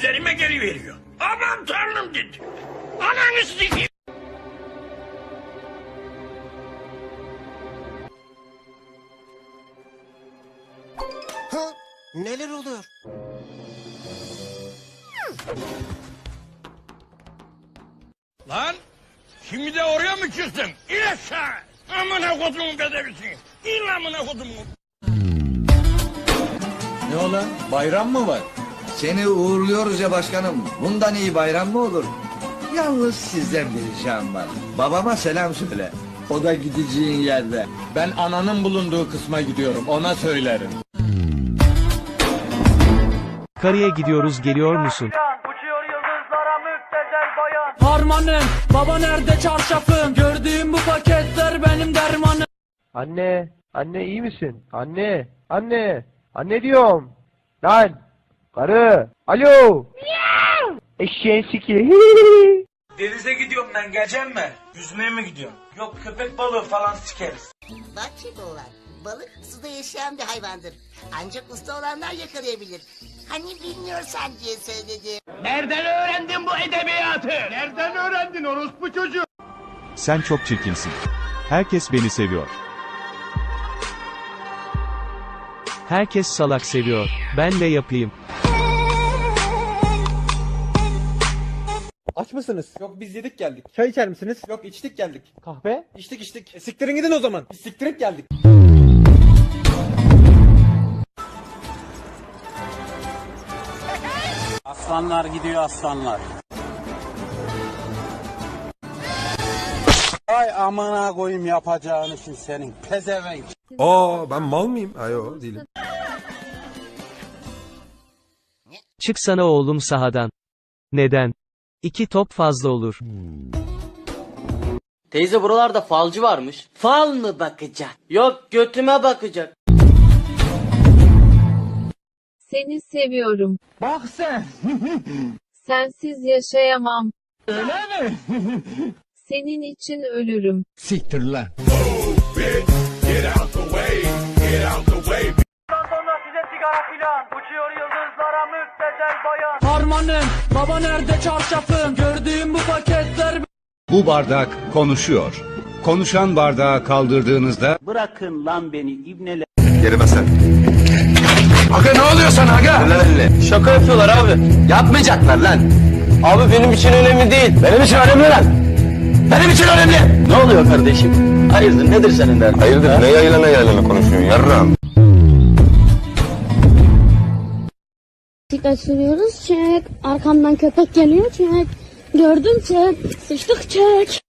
üzerime geri veriyor. Aman tanrım dedi. Ananı sikeyim. Ha? Neler oluyor? Lan şimdi de oraya mı çıktın? İn aşağı. Amına kodumun bedevisin. İn amına kodumun. Ne ola? Bayram mı var? Seni uğurluyoruz ya başkanım. Bundan iyi bayram mı olur? Yalnız sizden bir ricam var. Babama selam söyle. O da gideceğin yerde. Ben ananın bulunduğu kısma gidiyorum. Ona söylerim. Karıya gidiyoruz geliyor musun? Uçuyor yıldızlara müptezel bayan Harmanım, baba nerede çarşafım? Gördüğüm bu paketler benim dermanım. Anne, anne iyi misin? Anne, anne, anne diyorum. Lan, karı, alo. Eşeğin siki. Denize gidiyorum ben gelecek mi? Yüzmeye mi gidiyorum? Yok köpek balığı falan sikeriz. Bak şimdi oğlan, balık suda yaşayan bir hayvandır. Ancak usta olanlar yakalayabilir. Hani bilmiyorsan diye söyledim. Sen çok çirkinsin. Herkes beni seviyor. Herkes salak seviyor. Ben de yapayım. Aç mısınız? Yok biz yedik geldik. Çay içer misiniz? Yok içtik geldik. Kahve? İçtik içtik. E, siktirin gidin o zaman. Biz siktirip geldik. Aslanlar gidiyor aslanlar. Ay amına koyayım yapacağın için senin pezevenk. Aa ben mal mıyım? Ayo değilim. Çıksana oğlum sahadan. Neden? İki top fazla olur. Teyze buralarda falcı varmış. Fal mı bakacak? Yok götüme bakacak. Seni seviyorum. Bak sen. Sensiz yaşayamam. Öyle mi? Senin için ölürüm. Siktir lan. sonra size sigara filan. Uçuyor yıldızlara müptezel bayan Harmanım, baba nerede çarşafım? Gördüğüm bu paketler Bu bardak konuşuyor. Konuşan bardağı kaldırdığınızda Bırakın lan beni ibneler. Yerime sen. Aga ne oluyor sana aga? Şaka yapıyorlar abi. Yapmayacaklar lan. Abi benim için önemli değil. Benim için önemli lan. Benim için önemli. Ne oluyor kardeşim? Hayırdır nedir senin derdin? Hayırdır ne yaylana yaylana konuşuyorsun yarram? Bisiklet sürüyoruz çek. Arkamdan köpek geliyor çek. Gördüm çek. Sıçtık çek.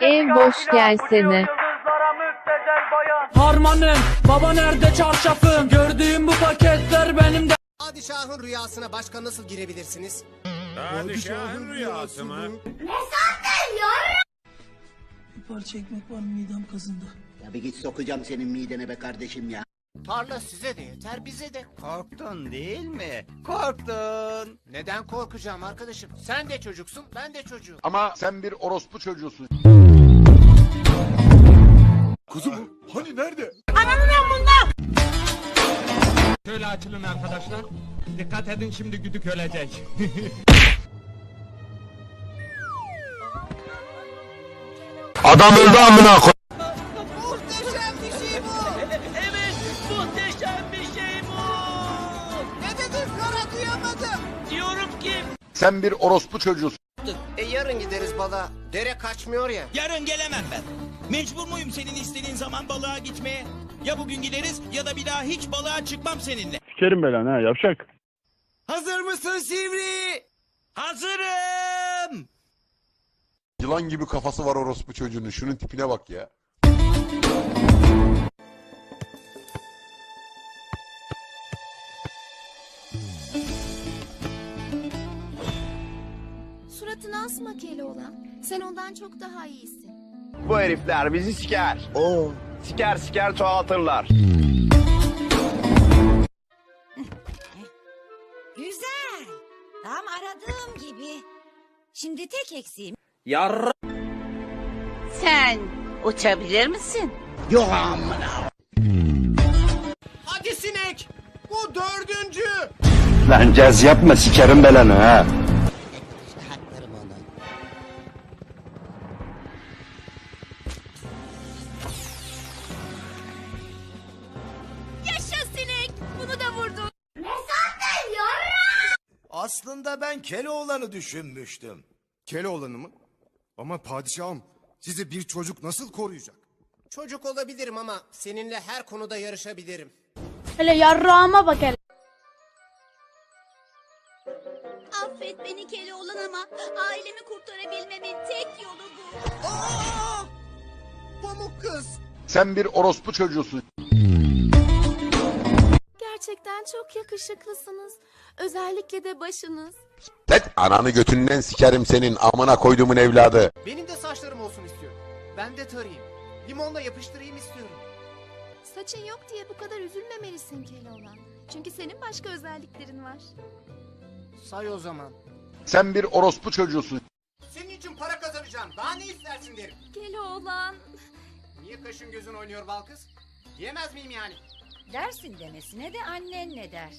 Ev boş gelsene. Harmanım, baba nerede çarşafım? Gördüğüm bu paketler benim Padişahın rüyasına başka nasıl girebilirsiniz? Padişahın rüyası mı? Ya bir git sokacağım senin midene be kardeşim ya. Tarla size de yeter bize de. Korktun değil mi? Korktun. Neden korkacağım arkadaşım? Sen de çocuksun, ben de çocuğum. Ama sen bir orospu çocuğusun. Kuzum hani nerede? Şöyle açılın arkadaşlar. Dikkat edin şimdi güdük ölecek. Adam öldü amına koy. Kara duyamadım. Diyorum ki Sen bir orospu çocuğusun. E yarın gideriz bala. Dere kaçmıyor ya. Yarın gelemem ben. Mecbur muyum senin istediğin zaman balığa gitmeye? Ya bugün gideriz ya da bir daha hiç balığa çıkmam seninle. Sikerim belanı ha yavşak. Hazır mısın Sivri? Hazırım. Yılan gibi kafası var orospu çocuğunun. Şunun tipine bak ya. Suratını asma Keloğlan. Sen ondan çok daha iyisin. Bu herifler bizi siker. Oo. Siker siker çoğaltırlar. Güzel. Tam aradığım gibi. Şimdi tek eksiğim. yarra Sen uçabilir misin? Hadi sinek. Bu dördüncü. Lan caz yapma sikerim belanı ha. Aslında ben Keloğlan'ı düşünmüştüm. Keloğlan'ı mı? Ama padişahım sizi bir çocuk nasıl koruyacak? Çocuk olabilirim ama seninle her konuda yarışabilirim. Hele yarrağıma bak hele. Affet beni Keloğlan ama ailemi kurtarabilmemin tek yolu bu. Pamuk kız. Sen bir orospu çocuğusun. Gerçekten çok yakışıklısınız. Özellikle de başınız. Tet ananı götünden sikerim senin amına koyduğumun evladı. Benim de saçlarım olsun istiyorum. Ben de tarayayım. Limonla yapıştırayım istiyorum. Saçın yok diye bu kadar üzülmemelisin Keloğlan. Çünkü senin başka özelliklerin var. Say o zaman. Sen bir orospu çocuğusun. Senin için para kazanacağım. Daha ne istersin derim. Keloğlan. Niye kaşın gözün oynuyor bal kız? Diyemez miyim yani? Dersin demesine de annen ne der?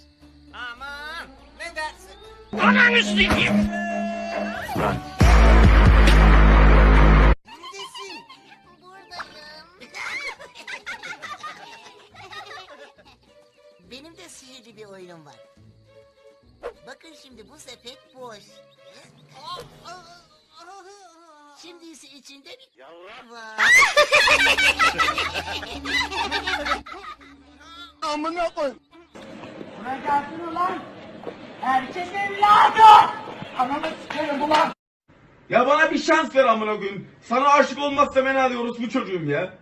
Aman ne dersin? Ananı sikeyim. Neredesin? Benim de sihirli bir oyunum var. Bakın şimdi bu sepet boş. Şimdi ise içinde bir var. Amına koy. Ya bana bir şans ver amına koyayım. Sana aşık olmazsa ben hadi orospu çocuğum ya.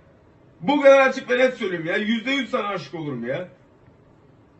Bu kadar açık ve net söyleyeyim ya. Yüzde yüz sana aşık olurum ya.